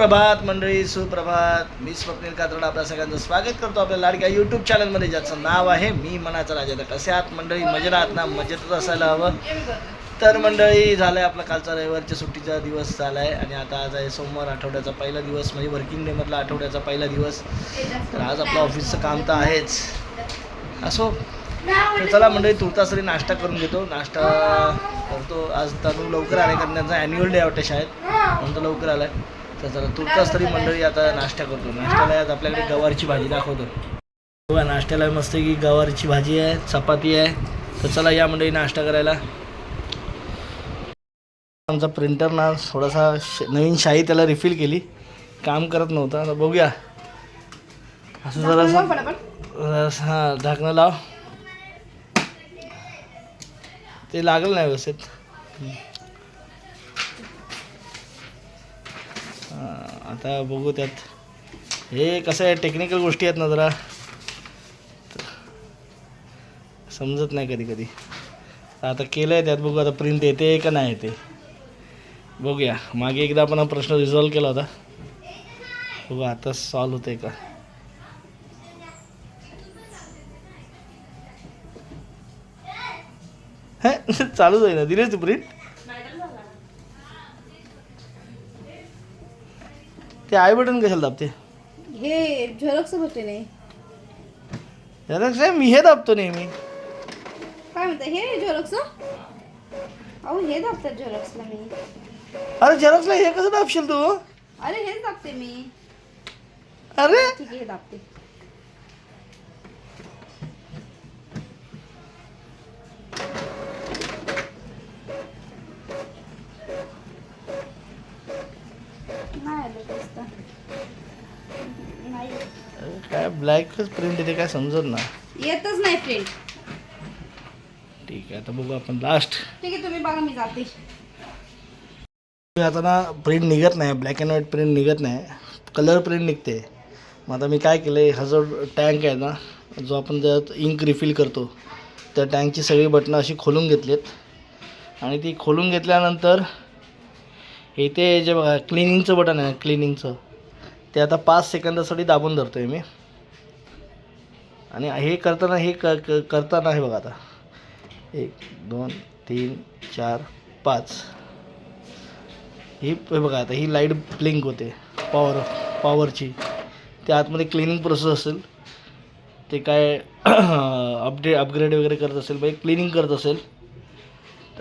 प्रभात मंडळी सुप्रभात. मी स्वप्नील कातरडा आपल्या सगळ्यांचं स्वागत करतो आपल्या लाडक्या यूट्यूब चॅनलमध्ये ज्याचं नाव आहे मी मनाचा राजा. तर कसे आहात मंडळी? मजेत आहात ना? मजेतच असायला हवं. तर मंडळी झालं आहे आपला कालचा रविवारच्या सुट्टीचा दिवस झाला आहे आणि आता आज आहे सोमवार आठवड्याचा पहिला दिवस म्हणजे वर्किंग डेमधला आठवड्याचा पहिला दिवस. तर आज आपलं ऑफिसचं काम तर आहेच. असो. तर चला मंडळी तुर्तासरी नाश्ता करून घेतो. नाश्ता करतो. आज तर लवकर आले कारण त्यांचा ॲन्युअल डे वाटते शाळेत. म्हणून तो लवकर आलाय. तर चला तुर्तास तरी मंडळी आता नाश्ता करतो. नाश्त्याला आज आपल्याकडे गवारची भाजी दाखवतो. बघा नाश्त्याला मस्त की गवारची भाजी आहे चपाती आहे. तर चला या मंडळी नाश्ता करायला. आमचा प्रिंटर ना थोडासा नवीन शाई त्याला रिफिल केली. काम करत नव्हता आता बघूया. असं जरासं हां झाकणं लाव. ते लागलं नाही व्यवस्थित. आता बघू त्यात. हे कसं आहे टेक्निकल गोष्टी आहेत ना जरा. समजत नाही कधी कधी. आता केलं आहे त्यात बघू आता प्रिंट येते का नाही येते. बघूया. मागे एकदा आपण हा प्रश्न रिझॉल्व केला होता. बघू आता सॉल्व होते का? हे चालूच आहे ना. दिलेच तू प्रिंट ते आय बटन कशाला दाबते? हे झेरॉक्स होते नाही. याला कसं मी हे दाबतो नेहमी. काय म्हणता हे झेरॉक्स अहो हे दाबतात झेरॉक्सला मी. अरे झेरॉक्सला हे कसं दाबशील तू? अरे हेच दाबते मी. अरे? ठीक आहे हे दाबते नाही आलं तेच तर. नाही काय ब्लॅकच प्रिंट येते काय समजत ना येतच नाही प्रिंट ठीक आहे आता बघू आपण लास्ट ठीक आहे तुम्ही बघा मी जाते. आता ना प्रिंट निघत नाही ब्लॅक अँड व्हाईट प्रिंट निघत नाही. कलर प्रिंट निघते. मग आता मी काय केलं हा जो टँक आहे ना जो आपण त्यात इंक रिफिल करतो त्या टँकची सगळी बटणं अशी खोलून घेतलीत. आणि ती खोलून घेतल्यानंतर इथे जे बघा क्लिनिंगचं बटन आहे क्लिनिंगचं ते आता पाच सेकंदासाठी दाबून धरतो आहे मी. आणि हे करताना हे क क- करताना हे बघा आता. एक दोन तीन चार पाच. ही बघा आता ही लाइट ब्लिंक होते. पॉवर पॉवरची. त्या आतमध्ये क्लिनिंग प्रोसेस असेल. ते काय अपडेट अपग्रेड वगैरे करत असेल म्हणजे क्लिनिंग करत असेल.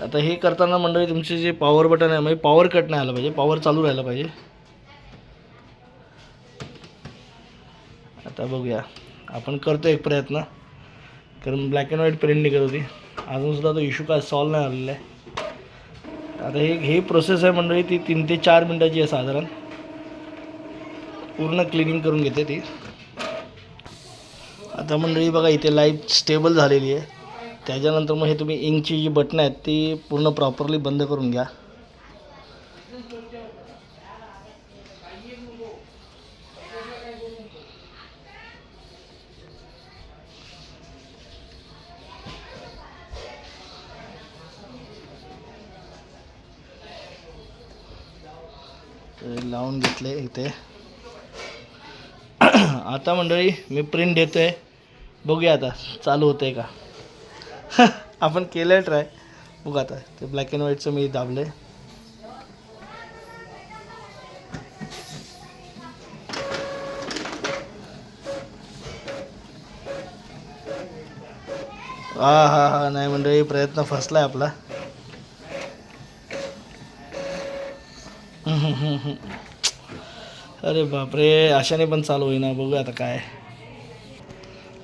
आता हे करताना मंडळी तुमचे जे पॉवर बटन आहे म्हणजे पॉवर कट नाही आलं पाहिजे पॉवर चालू राहिलं पाहिजे. आता बघूया. आपण करतो एक प्रयत्न. कारण ब्लॅक अँड व्हाईट प्रिंट निघत होती. अजूनसुद्धा तो इश्यू काय सॉल्व नाही आलेला आहे. आता हे हे प्रोसेस आहे मंडळी ती तीन ते चार मिनटाची आहे साधारण. पूर्ण क्लिनिंग करून घेते ती. आता मंडळी बघा इथे लाइट स्टेबल झालेली आहे. त्याच्यानंतर मग हे तुम्ही इंकची जी बटणं आहेत ती पूर्ण प्रॉपरली बंद करून घ्या. लावून घेतले इथे. आता मंडळी मी प्रिंट देतो आहे बघूया आता चालू होतं आहे का? आपण केलं ट्राय बघू आता ते ब्लॅक अँड व्हाईटचं मी दाबलं आहे हा हा हा नाही मंडळी प्रयत्न फसलाय आपला. अरे बापरे अशाने पण चालू होईना बघू आता काय.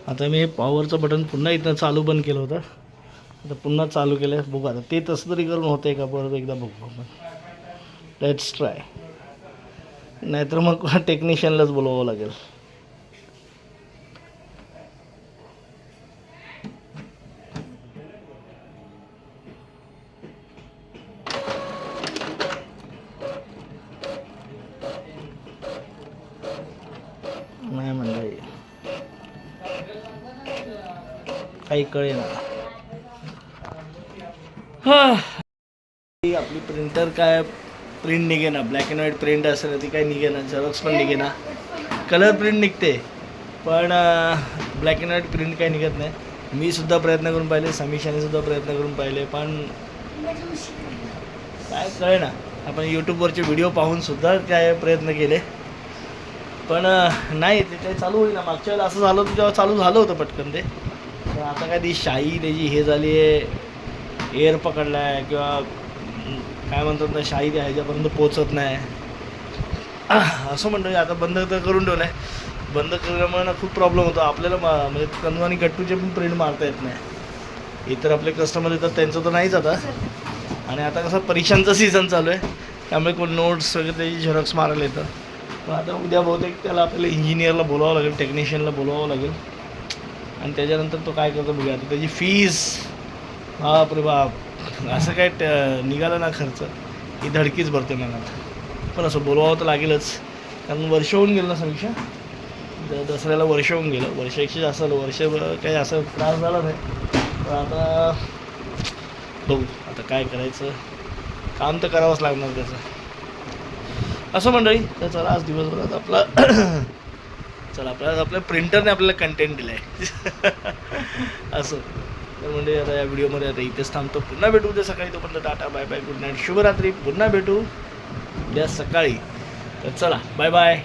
आता मी पॉवरचं बटन पुन्हा इथं चालू बंद केलं होतं. आता पुन्हा चालू केलं आहे बघू आता. ते तसं तरी करून होते का? परत एकदा बघू आपण. लेट्स ट्राय नाहीतर मग टेक्निशियनलाच बोलवावं लागेल नाही मंडळी काही कळेना आपली प्रिंटर काय प्रिंट निघेना ब्लॅक अँड व्हाईट प्रिंट असेल ती काही निघेना झेरॉक्स पण निघेना. कलर प्रिंट निघते पण ब्लॅक अँड व्हाईट प्रिंट काही निघत नाही. मी सुद्धा प्रयत्न करून पाहिले समीक्षाने सुद्धा प्रयत्न करून पाहिले पण काय कळे ना आपण यूट्यूबवरचे व्हिडिओ पाहून सुद्धा काय प्रयत्न केले. पण नाही ते काही चालू होईना. मागच्या वेळेला असं झालं होतं तेव्हा चालू झालं होतं पटकन ते. पण आता काय ती शाई त्याची हे झाली आहे एअर पकडला आहे किंवा काय म्हणतात ना शाई त्या ह्याच्यापर्यंत पोचत नाही. असं म्हणतो आता बंद तर करून ठेवलं आहे बंद केल्यामुळे ना खूप प्रॉब्लेम होतो. आपल्याला म्हणजे कनू आणि गट्टूचे पण प्रिंट मारता येत नाही. इतर आपले कस्टमर येतात त्यांचं तर नाहीच आता. आणि आता कसं परीक्षांचा सीझन चालू आहे. त्यामुळे कोण नोट्स वगैरे त्याची झेरॉक्स मारायला येतं. पण आता उद्या बहुतेक त्याला आपल्याला इंजिनियरला बोलावं लागेल टेक्निशियनला बोलावं लागेल. आणि त्याच्यानंतर तो काय करतो बघूया आता त्याची फीस बाप रे बाप असं काय ट- निघाला ना खर्च ही धडकीच भरते मनात पण असं बोलवावं तर लागेलच. कारण वर्ष होऊन गेलं ना समीक्षा. द- दसऱ्याला वर्ष होऊन गेलं. वर्षापेक्षा जास्त झालं. वर्ष काही असं त्रास झाला नाही. पण आता बघू आता काय करायचं? काम तर करावंच लागणार त्याचं. असं मंडळी तर चला आज दिवसभरात आपला चला आपल्याला आपल्या प्रिंटरने आपल्याला कंटेंट दिलाय. आहे असं. तर म्हणजे आता या व्हिडिओमध्ये आता इथेच थांबतो. पुन्हा भेटू उद्या सकाळी. तोपर्यंत tata bye bye good night शुभरात्री. पुन्हा भेटू उद्या सकाळी. तर चला बाय बाय